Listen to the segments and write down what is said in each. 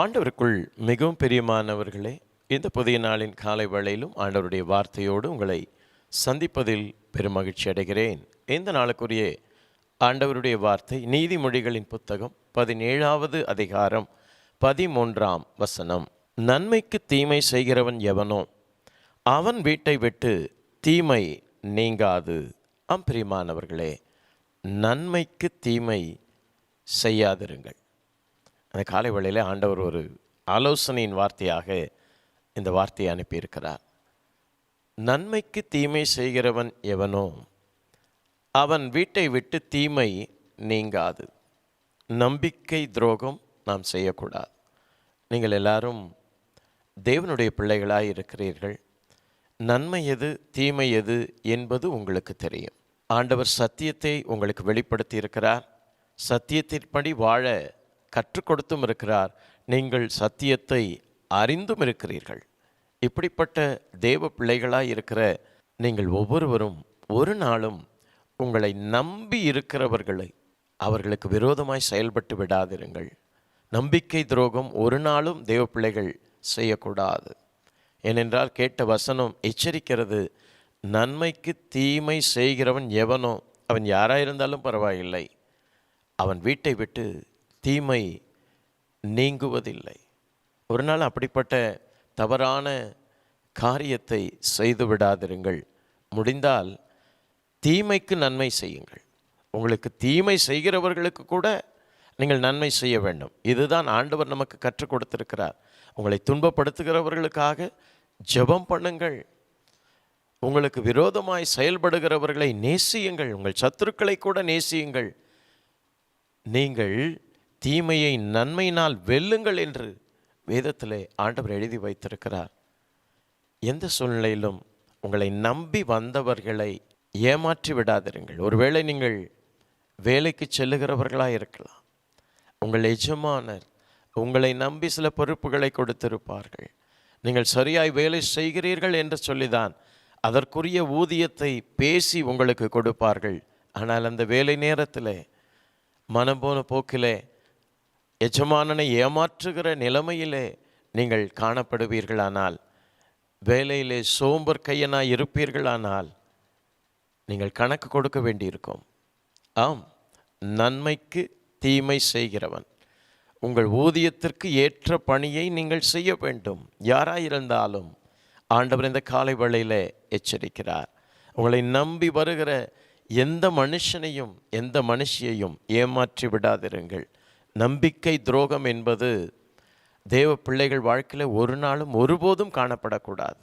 ஆண்டவருக்குள் மிகவும் பிரியமானவர்களே இந்த புதிய நாளின் காலை வேளையிலும் ஆண்டவருடைய வார்த்தையோடு உங்களை சந்திப்பதில் பெருமகிழ்ச்சி அடைகிறேன். இந்த நாளுக்குரிய ஆண்டவருடைய வார்த்தை நீதிமொழிகளின் புத்தகம் பதினேழாவது அதிகாரம் பதிமூன்றாம் வசனம். நன்மைக்கு தீமை செய்கிறவன் எவனோ அவன் வீட்டை விட்டு தீமை நீங்காது. அம்பிரியமானவர்களே நன்மைக்கு தீமை செய்யாதிருங்கள். அந்த காலை வேளையில் ஆண்டவர் ஒரு ஆலோசனையின் வார்த்தையாக இந்த வார்த்தையை அனுப்பியிருக்கிறார். நன்மைக்கு தீமை செய்கிறவன் எவனோ அவன் வீட்டை விட்டு தீமை நீங்காது. நம்பிக்கை துரோகம் நாம் செய்யக்கூடாது. நீங்கள் எல்லாரும் தேவனுடைய பிள்ளைகளாக இருக்கிறீர்கள். நன்மை எது தீமை எது என்பது உங்களுக்கு தெரியும். ஆண்டவர் சத்தியத்தை உங்களுக்கு வெளிப்படுத்தி இருக்கிறார் சத்தியத்தின்படி வாழ கற்றுக் கொடுத்தும் இருக்கிறார். நீங்கள் சத்தியத்தை அறிந்தும் இருக்கிறீர்கள். இப்படிப்பட்ட தேவ பிள்ளைகளாய் இருக்கிற நீங்கள் ஒவ்வொருவரும் ஒரு நாளும் உங்களை நம்பி இருக்கிறவர்களை அவர்களுக்கு விரோதமாய் செயல்பட்டு விடாதிருங்கள். நம்பிக்கை துரோகம் ஒரு நாளும் தேவ பிள்ளைகள் செய்யக்கூடாது. ஏனென்றால் கேட்ட வசனம் எச்சரிக்கிறது. நன்மைக்கு தீமை செய்கிறவன் எவனோ அவன் யாராயிருந்தாலும் பரவாயில்லை. அவன் வீட்டை விட்டு தீமை நீங்குவதில்லை. ஒரு நாள் அப்படிப்பட்ட தவறான காரியத்தை செய்து விடாதிருங்கள். முடிந்தால் தீமைக்கு நன்மை செய்யுங்கள். உங்களுக்கு தீமை செய்கிறவர்களுக்கு கூட நீங்கள் நன்மை செய்ய வேண்டும். இதுதான் ஆண்டவர் நமக்கு கற்றுக் கொடுத்திருக்கிறார். உங்களை துன்பப்படுத்துகிறவர்களுக்காக ஜெபம் பண்ணுங்கள். உங்களுக்கு விரோதமாய் செயல்படுகிறவர்களை நேசியுங்கள். உங்கள் சத்துருக்களை கூட நேசியுங்கள். நீங்கள் தீமையை நன்மையினால் வெல்லுங்கள் என்று வேதத்தில் ஆண்டவர் எழுதி வைத்திருக்கிறார். எந்த சூழ்நிலையிலும் உங்களை நம்பி வந்தவர்களை ஏமாற்றி விடாதிருங்கள். ஒருவேளை நீங்கள் வேலைக்கு செல்லுகிறவர்களாக இருக்கலாம். உங்கள் எஜமானர் உங்களை நம்பி சில பொறுப்புகளை கொடுத்திருப்பார்கள். நீங்கள் சரியாய் வேலை செய்கிறீர்கள் என்று சொல்லிதான் அதற்குரிய ஊதியத்தை பேசி உங்களுக்கு கொடுப்பார்கள். ஆனால் அந்த வேலை நேரத்தில் மனம் போன போக்கிலே எஜமானனை ஏமாற்றுகிற நிலைமையிலே நீங்கள் காணப்படுவீர்களானால் வேலையிலே சோம்பர் கையனாய் இருப்பீர்களானால் நீங்கள் கணக்கு கொடுக்க வேண்டியிருக்கும். ஆம் நன்மைக்கு தீமை செய்கிறவன். உங்கள் ஊதியத்திற்கு ஏற்ற பணியை நீங்கள் செய்ய வேண்டும். யாராயிருந்தாலும் ஆண்டவர் இந்த காலை வழியிலே எச்சரிக்கிறார். உங்களை நம்பி வருகிற எந்த மனுஷனையும் எந்த மனுஷியையும் ஏமாற்றி விடாதிருங்கள். நம்பிக்கை துரோகம் என்பது தேவ பிள்ளைகள் வாழ்க்கையில் ஒரு நாளும் ஒருபோதும் காணப்படக்கூடாது.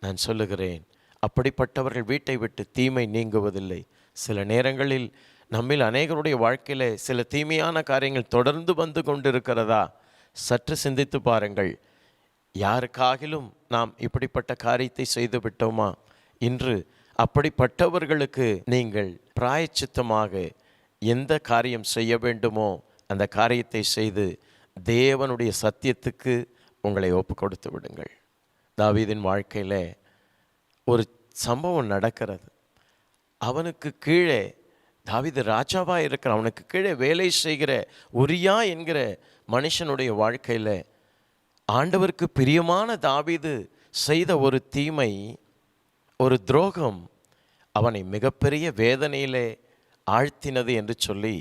நான் சொல்லுகிறேன் அப்படிப்பட்டவர்கள் வீட்டை விட்டு தீமை நீங்குவதில்லை. சில நேரங்களில் நம்மில் அநேகருடைய வாழ்க்கையில் சில தீமையான காரியங்கள் தொடர்ந்து வந்து கொண்டிருக்கிறதா? சற்று சிந்தித்து பாருங்கள். யாருக்காகிலும் நாம் இப்படிப்பட்ட காரியத்தை செய்து விட்டோமா? இன்று அப்படிப்பட்டவர்களுக்கு நீங்கள் பிராயச்சித்தமாக எந்த காரியம் செய்ய வேண்டுமோ? அந்த காரியத்தை செய்து தேவனுடைய சத்தியத்துக்கு உங்களை ஒப்பு கொடுத்து விடுங்கள். தாவீதின் வாழ்க்கையில் ஒரு சம்பவம் நடக்கிறது. அவனுக்கு கீழே தாவீது ராஜாவாக இருக்கிற அவனுக்கு கீழே வேலை செய்கிற உரியா என்கிற மனுஷனுடைய வாழ்க்கையில் ஆண்டவருக்கு பிரியமான தாவீது செய்த ஒரு தீமை ஒரு துரோகம் அவனை மிகப்பெரிய வேதனையிலே ஆழ்த்தினது என்று சொல்லி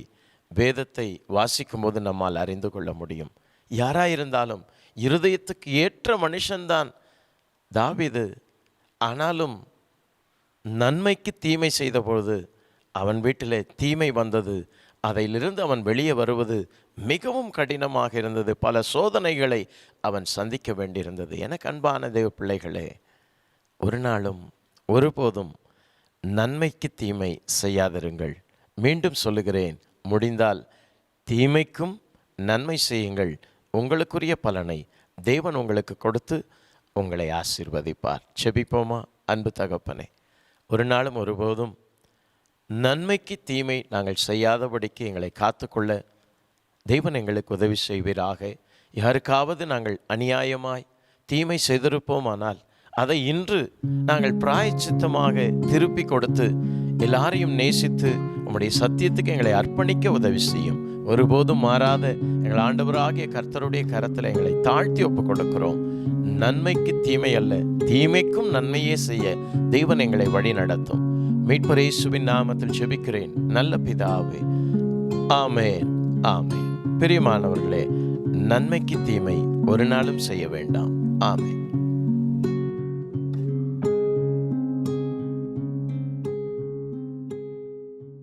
வேதத்தை வாசிக்கும் போது நம்மால் அறிந்து கொள்ள முடியும். யாராயிருந்தாலும் இருதயத்துக்கு ஏற்ற மனுஷன்தான் தாவிது. ஆனாலும் நன்மைக்கு தீமை செய்த பொழுது அவன் வீட்டிலே தீமை வந்தது. அதிலிருந்து அவன் வெளியே வருவது மிகவும் கடினமாக இருந்தது. பல சோதனைகளை அவன் சந்திக்க வேண்டியிருந்தது. எனக்கு அன்பான தேவ பிள்ளைகளே ஒரு நாளும் ஒருபோதும் நன்மைக்கு தீமை செய்யாதிருங்கள். மீண்டும் சொல்லுகிறேன். முடிந்தால் தீமைக்கும் நன்மை செய்யுங்கள். உங்களுக்குரிய பலனை தேவன் உங்களுக்கு கொடுத்து உங்களை ஆசீர்வதிப்பார். செபிப்போமா? அன்பு தகப்பனே ஒரு நாளும் ஒருபோதும் நன்மைக்கு தீமை நாங்கள் செய்யாதபடிக்கு எங்களை காத்துக்கொள்ள தெய்வன் எங்களுக்கு உதவி செய்வீராக. யாருக்காவது நாங்கள் அநியாயமாய் தீமை செய்திருப்போமானால் அதை இன்று நாங்கள் பிராயச்சித்தமாக திருப்பி கொடுத்து எல்லாரையும் நேசித்து உம்முடைய சத்தியத்துக்கு எங்களை அர்ப்பணிக்க உதவி செய்யும். ஒருபோதும் மாறாத. எங்கள் ஆண்டவராகிய கர்த்தருடைய கரத்தில் எங்களை தாழ்த்தி ஒப்பு கொடுக்கிறோம் நன்மைக்கு தீமை அல்ல தீமைக்கும் நன்மையே செய்ய தெய்வன் எங்களை வழி நடத்தும். மீட்பர் இயேசுவின் நாமத்தில் ஜெபிக்கிறேன். நல்ல பிதாவே ஆமேன் ஆமேன். பிரியமானவர்களே நன்மைக்கு தீமை ஒரு நாளும் செய்ய வேண்டாம். ஆமேன்.